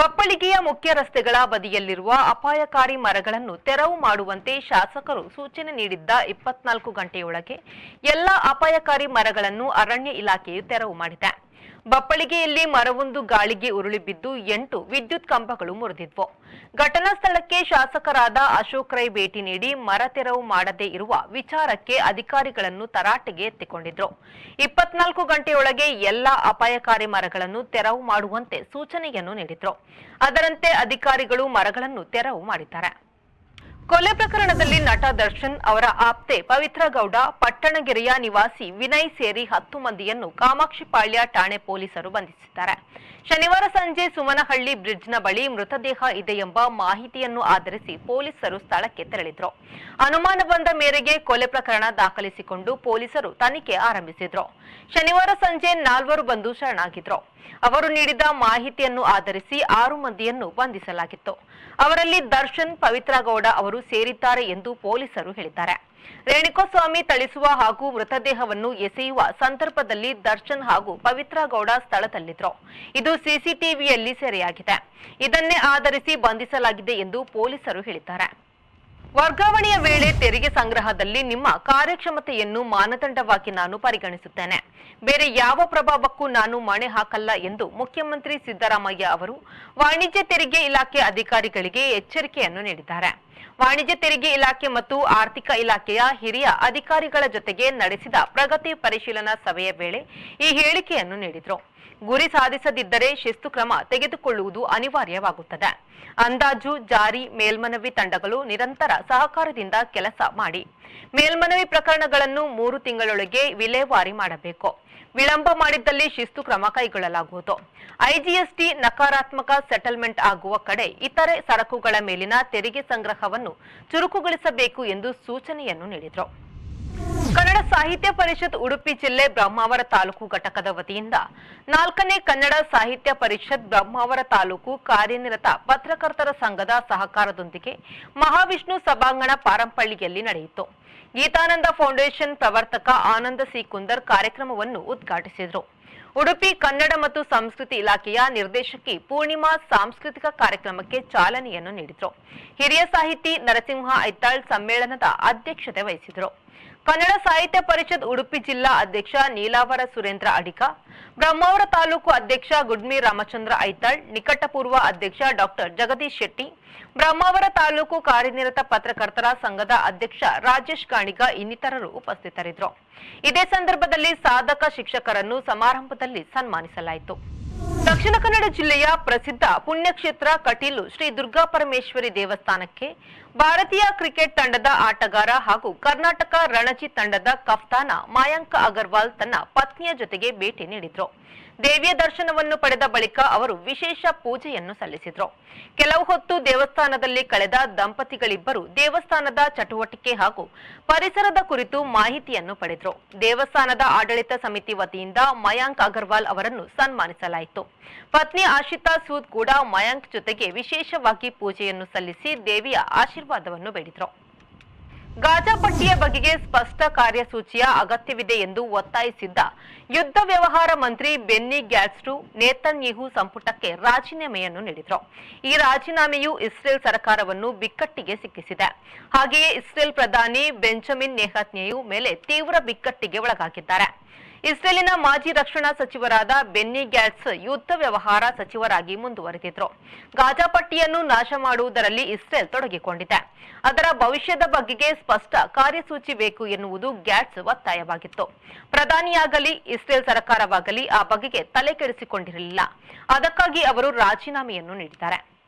ಬಪ್ಪಳಿಗೆಯ ಮುಖ್ಯ ರಸ್ತೆಗಳ ಬದಿಯಲ್ಲಿರುವ ಅಪಾಯಕಾರಿ ಮರಗಳನ್ನು ತೆರವು ಮಾಡುವಂತೆ ಶಾಸಕರು ಸೂಚನೆ ನೀಡಿದ್ದ ಇಪ್ಪತ್ನಾಲ್ಕು ಗಂಟೆಯೊಳಗೆ ಎಲ್ಲ ಅಪಾಯಕಾರಿ ಮರಗಳನ್ನು ಅರಣ್ಯ ಇಲಾಖೆಯು ತೆರವು ಮಾಡಿದೆ. ಬಪ್ಪಳಿಗೆಯಲ್ಲಿ ಮರವೊಂದು ಗಾಳಿಗೆ ಉರುಳಿ ಬಿದ್ದು ಎಂಟು ವಿದ್ಯುತ್ ಕಂಬಗಳು ಮುರಿದಿದ್ವು. ಘಟನಾ ಸ್ಥಳಕ್ಕೆ ಶಾಸಕರಾದ ಅಶೋಕ್ ರೈ ಭೇಟಿ ನೀಡಿ ಮರ ತೆರವು ಮಾಡದೇ ಇರುವ ವಿಚಾರಕ್ಕೆ ಅಧಿಕಾರಿಗಳನ್ನು ತರಾಟೆಗೆ ಎತ್ತಿಕೊಂಡಿದ್ರು. ಇಪ್ಪತ್ನಾಲ್ಕು ಗಂಟೆಯೊಳಗೆ ಎಲ್ಲಾ ಅಪಾಯಕಾರಿ ಮರಗಳನ್ನು ತೆರವು ಮಾಡುವಂತೆ ಸೂಚನೆಯನ್ನು ನೀಡಿದ್ರು. ಅದರಂತೆ ಅಧಿಕಾರಿಗಳು ಮರಗಳನ್ನು ತೆರವು ಮಾಡಿದ್ದಾರೆ. ಕೊಲೆ ಪ್ರಕರಣದಲ್ಲಿ ನಟ ದರ್ಶನ್ ಅವರ ಆಪ್ತೆ ಪವಿತ್ರ ಗೌಡ, ಪಟ್ಟಣಗೆರೆಯ ನಿವಾಸಿ ವಿನಯ್ ಸೇರಿ ಹತ್ತು ಮಂದಿಯನ್ನು ಕಾಮಾಕ್ಷಿಪಾಳ್ಯ ಠಾಣೆ ಪೊಲೀಸರು ಬಂಧಿಸಿದ್ದಾರೆ. ಶನಿವಾರ ಸಂಜೆ ಸುಮನಹಳ್ಳಿ ಬ್ರಿಡ್ಜ್ನ ಬಳಿ ಮೃತದೇಹ ಇದೆ ಎಂಬ ಮಾಹಿತಿಯನ್ನು ಆಧರಿಸಿ ಪೊಲೀಸರು ಸ್ಥಳಕ್ಕೆ ತೆರಳಿದ್ರು. ಅನುಮಾನ ಬಂದ ಮೇರೆಗೆ ಕೊಲೆ ಪ್ರಕರಣ ದಾಖಲಿಸಿಕೊಂಡು ಪೊಲೀಸರು ತನಿಖೆ ಆರಂಭಿಸಿದ್ರು. ಶನಿವಾರ ಸಂಜೆ ನಾಲ್ವರು ಬಂದು ಶರಣಾಗಿದ್ರು. ಅವರು ನೀಡಿದ ಮಾಹಿತಿಯನ್ನು ಆಧರಿಸಿ ಆರು ಮಂದಿಯನ್ನು ಬಂಧಿಸಲಾಗಿತ್ತು. ಅವರಲ್ಲಿ ದರ್ಶನ್, ಪವಿತ್ರಗೌಡ ಅವರು ಸೇರಿದ್ದಾರೆ ಎಂದು ಪೊಲೀಸರು ಹೇಳಿದ್ದಾರೆ. ರೇಣುಕಸ್ವಾಮಿ ಥಳಿಸುವ ಹಾಗೂ ಮೃತದೇಹವನ್ನು ಎಸೆಯುವ ಸಂದರ್ಭದಲ್ಲಿ ದರ್ಶನ್ ಹಾಗೂ ಪವಿತ್ರಗೌಡ ಗೌಡ ಸ್ಥಳದಲ್ಲಿದ್ರು ಇದು ಸಿಸಿಟಿವಿಯಲ್ಲಿ ಸೆರೆಯಾಗಿದೆ. ಇದನ್ನೇ ಆಧರಿಸಿ ಬಂಧಿಸಲಾಗಿದೆ ಎಂದು ಪೊಲೀಸರು ಹೇಳಿದ್ದಾರೆ. ವರ್ಗಾವಣೆಯ ವೇಳೆ ತೆರಿಗೆ ಸಂಗ್ರಹದಲ್ಲಿ ನಿಮ್ಮ ಕಾರ್ಯಕ್ಷಮತೆಯನ್ನು ಮಾನದಂಡವಾಗಿ ನಾನು ಪರಿಗಣಿಸುತ್ತೇನೆ. ಬೇರೆ ಯಾವ ಪ್ರಭಾವಕ್ಕೂ ನಾನು ಮಣೆ ಹಾಕಲ್ಲ ಎಂದು ಮುಖ್ಯಮಂತ್ರಿ ಸಿದ್ದರಾಮಯ್ಯ ಅವರು ವಾಣಿಜ್ಯ ತೆರಿಗೆ ಇಲಾಖೆ ಅಧಿಕಾರಿಗಳಿಗೆ ಎಚ್ಚರಿಕೆಯನ್ನು ನೀಡಿದ್ದಾರೆ. ವಾಣಿಜ್ಯ ತೆರಿಗೆ ಇಲಾಖೆ ಮತ್ತು ಆರ್ಥಿಕ ಇಲಾಖೆಯ ಹಿರಿಯ ಅಧಿಕಾರಿಗಳ ಜೊತೆಗೆ ನಡೆಸಿದ ಪ್ರಗತಿ ಪರಿಶೀಲನಾ ಸಭೆಯ ವೇಳೆ ಈ ಹೇಳಿಕೆಯನ್ನು ನೀಡಿದರು. ಗುರಿ ಸಾಧಿಸದಿದ್ದರೆ ಶಿಸ್ತು ಕ್ರಮ ತೆಗೆದುಕೊಳ್ಳುವುದು ಅನಿವಾರ್ಯವಾಗುತ್ತದೆ. ಅಂದಾಜು, ಜಾರಿ, ಮೇಲ್ಮನವಿ ತಂಡಗಳು ನಿರಂತರ ಸಹಕಾರದಿಂದ ಕೆಲಸ ಮಾಡಿ. ಮೇಲ್ಮನವಿ ಪ್ರಕರಣಗಳನ್ನು ಮೂರು ತಿಂಗಳೊಳಗೆ ವಿಲೇವಾರಿ ಮಾಡಬೇಕು. ವಿಳಂಬ ಮಾಡಿದ್ದಲ್ಲಿ ಶಿಸ್ತು ಕ್ರಮ ಕೈಗೊಳ್ಳಲಾಗುವುದು. ಐಜಿಎಸ್ಟಿ ನಕಾರಾತ್ಮಕ ಸೆಟಲ್ಮೆಂಟ್ ಆಗುವ ಕಡೆ ಇತರೆ ಸರಕುಗಳ ಮೇಲಿನ ತೆರಿಗೆ ಸಂಗ್ರಹವನ್ನು ಚುರುಕುಗೊಳಿಸಬೇಕು ಎಂದು ಸೂಚನೆಯನ್ನು ನೀಡಿದರು. ಸಾಹಿತ್ಯ ಪರಿಷತ್ ಉಡುಪಿ ಜಿಲ್ಲೆ ಬ್ರಹ್ಮಾವರ ತಾಲೂಕು ಘಟಕದ ವತಿಯಿಂದ ನಾಲ್ಕನೇ ಕನ್ನಡ ಸಾಹಿತ್ಯ ಪರಿಷತ್ ಬ್ರಹ್ಮಾವರ ತಾಲೂಕು ಕಾರ್ಯನಿರತ ಪತ್ರಕರ್ತರ ಸಂಘದ ಸಹಕಾರದೊಂದಿಗೆ ಮಹಾವಿಷ್ಣು ಸಭಾಂಗಣ ಪಾರಂಪಳ್ಳಿಯಲ್ಲಿ ನಡೆಯಿತು. ಗೀತಾನಂದ ಫೌಂಡೇಶನ್ ಪ್ರವರ್ತಕ ಆನಂದ ಸಿ ಕುಂದರ್ ಕಾರ್ಯಕ್ರಮವನ್ನು ಉದ್ಘಾಟಿಸಿದರು. ಉಡುಪಿ ಕನ್ನಡ ಮತ್ತು ಸಂಸ್ಕೃತಿ ಇಲಾಖೆಯ ನಿರ್ದೇಶಕಿ ಪೂರ್ಣಿಮಾ ಸಾಂಸ್ಕೃತಿಕ ಕಾರ್ಯಕ್ರಮಕ್ಕೆ ಚಾಲನೆಯನ್ನು ನೀಡಿದರು. ಹಿರಿಯ ಸಾಹಿತಿ ನರಸಿಂಹ ಐತಾಳ್ ಸಮ್ಮೇಳನದ ಅಧ್ಯಕ್ಷತೆ ವಹಿಸಿದರು. ಕನ್ನಡ ಸಾಹಿತ್ಯ ಪರಿಷತ್ ಉಡುಪಿ ಜಿಲ್ಲಾ ಅಧ್ಯಕ್ಷ ನೀಲಾವರ ಸುರೇಂದ್ರ ಅಡಿಕ ಬ್ರಹ್ಮಾವರ ತಾಲೂಕು ಅಧ್ಯಕ್ಷ ಗುಡ್ಮಿ ರಾಮಚಂದ್ರ ಐತಾಳ್, ನಿಕಟಪೂರ್ವ ಅಧ್ಯಕ್ಷ ಡಾಕ್ಟರ್ ಜಗದೀಶ್ ಶೆಟ್ಟಿ, ಬ್ರಹ್ಮಾವರ ತಾಲೂಕು ಕಾರ್ಯನಿರತ ಪತ್ರಕರ್ತರ ಸಂಘದ ಅಧ್ಯಕ್ಷ ರಾಜೇಶ್ ಕಾಣಿಗ ಇನ್ನಿತರರು ಉಪಸ್ಥಿತರಿದ್ದರು. ಇದೇ ಸಂದರ್ಭದಲ್ಲಿ ಸಾಧಕ ಶಿಕ್ಷಕರನ್ನು ಸಮಾರಂಭದಲ್ಲಿ ಸನ್ಮಾನಿಸಲಾಯಿತು. ದಕ್ಷಿಣ ಕನ್ನಡ ಜಿಲ್ಲೆಯ ಪ್ರಸಿದ್ಧ ಪುಣ್ಯಕ್ಷೇತ್ರ ಕಟೀಲು ಶ್ರೀ ದುರ್ಗಾ ಪರಮೇಶ್ವರಿ ದೇವಸ್ಥಾನಕ್ಕೆ ಭಾರತೀಯ ಕ್ರಿಕೆಟ್ ತಂಡದ ಆಟಗಾರ ಹಾಗೂ ಕರ್ನಾಟಕ ರಣಜಿ ತಂಡದ ಕಫ್ತಾನ ಮಾಯಾಂಕ ಅಗರ್ವಾಲ್ ತನ್ನ ಪತ್ನಿಯ ಜೊತೆಗೆ ಭೇಟಿ ನೀಡಿದ್ರು. ದೇವಿಯ ದರ್ಶನವನ್ನು ಪಡೆದ ಬಳಿಕ ಅವರು ವಿಶೇಷ ಪೂಜೆಯನ್ನು ಸಲ್ಲಿಸಿದ್ರು. ಕೆಲವು ಹೊತ್ತು ದೇವಸ್ಥಾನದಲ್ಲಿ ಕಳೆದ ದಂಪತಿಗಳಿಬ್ಬರು ದೇವಸ್ಥಾನದ ಚಟುವಟಿಕೆ ಹಾಗೂ ಪರಿಸರದ ಕುರಿತು ಮಾಹಿತಿಯನ್ನು ಪಡೆದ್ರು. ದೇವಸ್ಥಾನದ ಆಡಳಿತ ಸಮಿತಿ ವತಿಯಿಂದ ಮಯಾಂಕ್ ಅಗರ್ವಾಲ್ ಅವರನ್ನು ಸನ್ಮಾನಿಸಲಾಯಿತು. ಪತ್ನಿ ಆಶಿತಾ ಸೂದ್ ಕೂಡ ಮಯಾಂಕ್ ಜೊತೆಗೆ ವಿಶೇಷವಾಗಿ ಪೂಜೆಯನ್ನು ಸಲ್ಲಿಸಿ ದೇವಿಯ ಆಶೀರ್ವಾದವನ್ನು ಬೇಡಿದರು. ಗಾಜಾ ಪಟ್ಟಿಯ ಬಗೆಗೆ ಸ್ಪಷ್ಟ ಕಾರ್ಯಸೂಚಿಯ ಅಗತ್ಯವಿದೆ ಎಂದು ಒತ್ತಾಯಿಸಿದ್ದ ಯುದ್ಧ ವ್ಯವಹಾರ ಮಂತ್ರಿ ಬೆನ್ನಿ ಗ್ಯಾಟ್ಸ್ಟು ನೇತನ್ಯಹು ಸಂಪುಟಕ್ಕೆ ರಾಜೀನಾಮೆಯನ್ನು ನೀಡಿದರು. ಈ ರಾಜೀನಾಮೆಯು ಇಸ್ರೇಲ್ ಸರ್ಕಾರವನ್ನು ಬಿಕ್ಕಟ್ಟಿಗೆ ಸಿಕ್ಕಿಸಿದೆ. ಹಾಗೆಯೇ ಇಸ್ರೇಲ್ ಪ್ರಧಾನಿ ಬೆಂಜಮಿನ್ ನೆಹತ್ನೆಯು ಮೇಲೆ ತೀವ್ರ ಬಿಕ್ಕಟ್ಟಿಗೆ ಒಳಗಾಗಿದ್ದಾರೆ. ಇಸ್ರೇಲಿನ ಮಾಜಿ ರಕ್ಷಣಾ ಸಚಿವರಾದ ಬೆನ್ನಿ ಗ್ಯಾಟ್ಸ್ ಯುದ್ಧ ವ್ಯವಹಾರ ಸಚಿವರಾಗಿ ಮುಂದುವರೆದಿದ್ರು. ಗಾಜಾ ಪಟ್ಟಿಯನ್ನು ನಾಶ ಮಾಡುವುದರಲ್ಲಿ ಇಸ್ರೇಲ್ ತೊಡಗಿಕೊಂಡಿದೆ. ಅದರ ಭವಿಷ್ಯದ ಬಗೆಗೆ ಸ್ಪಷ್ಟ ಕಾರ್ಯಸೂಚಿ ಬೇಕು ಎನ್ನುವುದು ಗ್ಯಾಟ್ಸ್ ಒತ್ತಾಯವಾಗಿತ್ತು. ಪ್ರಧಾನಿಯಾಗಲಿ, ಇಸ್ರೇಲ್ ಸರ್ಕಾರವಾಗಲಿ ಆ ಬಗೆಗೆ ತಲೆ ಕೆಡಿಸಿಕೊಂಡಿರಲಿಲ್ಲ ಅದಕ್ಕಾಗಿ ಅವರು ರಾಜೀನಾಮೆಯನ್ನು ನೀಡಿದ್ದಾರೆ.